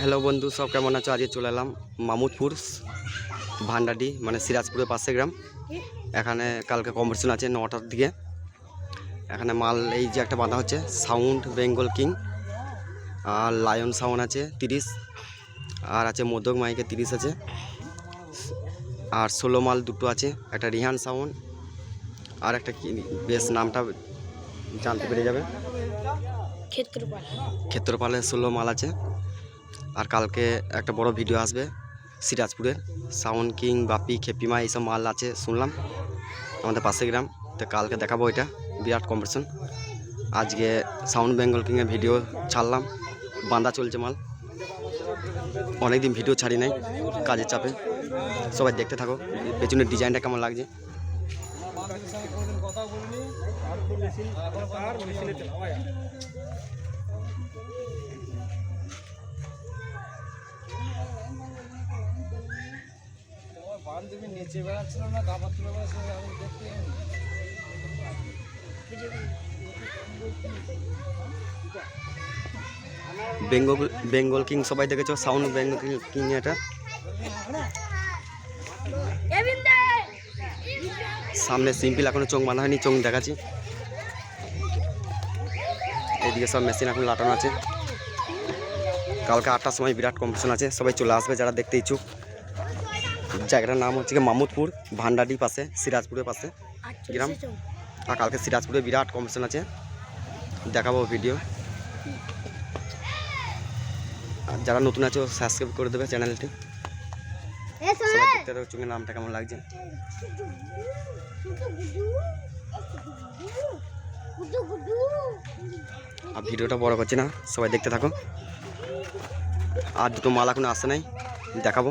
Hello বন্ধু সব কেমন আছো? আজকে চলে এলাম মামুদপুর ভান্ডাডি মানে সিরাজপুরের পাশে গ্রাম। এখানে কালকে কম্পিটিশন আছে নটার দিকে। এখানে মাল এই যে একটা বাঁধা হচ্ছে সাউন্ড বেঙ্গল কিং আর লায়ন সাউন্ড আছে তিরিশ। আর আছে মোদক মাইকে তিরিশ আছে। আর ষোলো মাল দুটো আছে একটা রিহান সাউন্ড আর একটা কি বেশ নামটা জানতে পেরে যাবে। ক্ষেত্রপাল। ক্ষেত্রপালে ষোলো মাল আছে। আর কালকে একটা বড় ভিডিও আসবে সিরাজপুরের। সাউন্ড কিং, বাপি, খেপিমা, এইসব মাল আছে, শুনলাম। আমাদের পাশে গ্রাম। তো কালকে দেখাবো এটা। বিরাট কম্পিটিশন আজকে সাউন্ড বেঙ্গল কিংয়ের ভিডিও ছাড়লাম। বাঁধা চলছে মাল। অনেকদিন ভিডিও ছাড়ি নাই, কাজের চাপে। সবাই দেখতে থাকো, পেছনের ডিজাইনটা কেমন লাগছে? নিচে বেড়াচ্ছিল না তুলে বেড়াচ্ছে আমি দেখতে বেঙ্গল বেঙ্গল কিং সবাই দেখেছ? সাউন্ড বেঙ্গল কিং এটা? সামনে সিম্পল, এখনও চোখ বাঁধা হয়নি, চোখ দেখাচ্ছি। এদিকে সব মেশিন এখন লাটানো আছে। কালকে আটটার সময় বিরাট কম্পিটিশন আছে, সবাই চলে আসবে যারা দেখতে ইচ্ছুক। জায়গাটার নাম হচ্ছে গিয়ে মামুদপুর ভান্ডাডি পাশে সিরাজপুরের পাশে গ্রাম। আর কালকে সিরাজপুরে বিরাট কম্পিটিশন আছে। দেখাবো ভিডিও আর যারা নতুন আছে সাবস্ক্রাইব করে দেবে চ্যানেলটি দেখতে চোখের নামটা কেমন লাগছে। আর ভিডিওটা বড় করছি না সবাই দেখতে থাকো। আর দুটো মাল এখনও আসে নাই দেখাবো।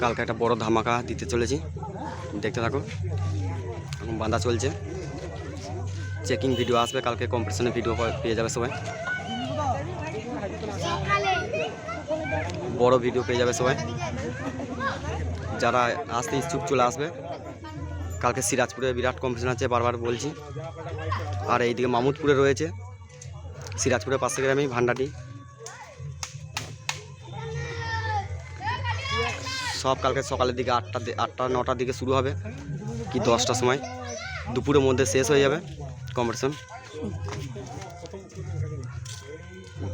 কালকে একটা বড় ধামাকা দিতে চলেছি। দেখতে থাকো। এখন বাঁধা চলছে। চেকিং ভিডিও আসবে, কালকে কম্পিটিশনের ভিডিও পেয়ে যাবে সবাই। বড় ভিডিও পেয়ে যাবে সবাই। যারা আসতে ইচ্ছুক চলে আসবে। কালকে সিরাজপুরে বিরাট কম্পিটিশন আছে, বারবার বলছি। আর এইদিকে মামুদপুরে রয়েছে। সিরাজপুরের পাশে গ্রামেই ভান্ডাটি সব কালকে সকালের দিকে আটটা আটটা, নটার দিকে শুরু হবে, কি দশটার সময়। দুপুরের মধ্যে শেষ হয়ে যাবে কম্পিটিশন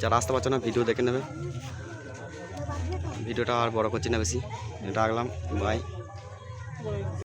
যারা আসতে পারছ না, ভিডিও দেখে নেবে। ভিডিওটা আর বড় করছি না বেশি। রাখলাম বাই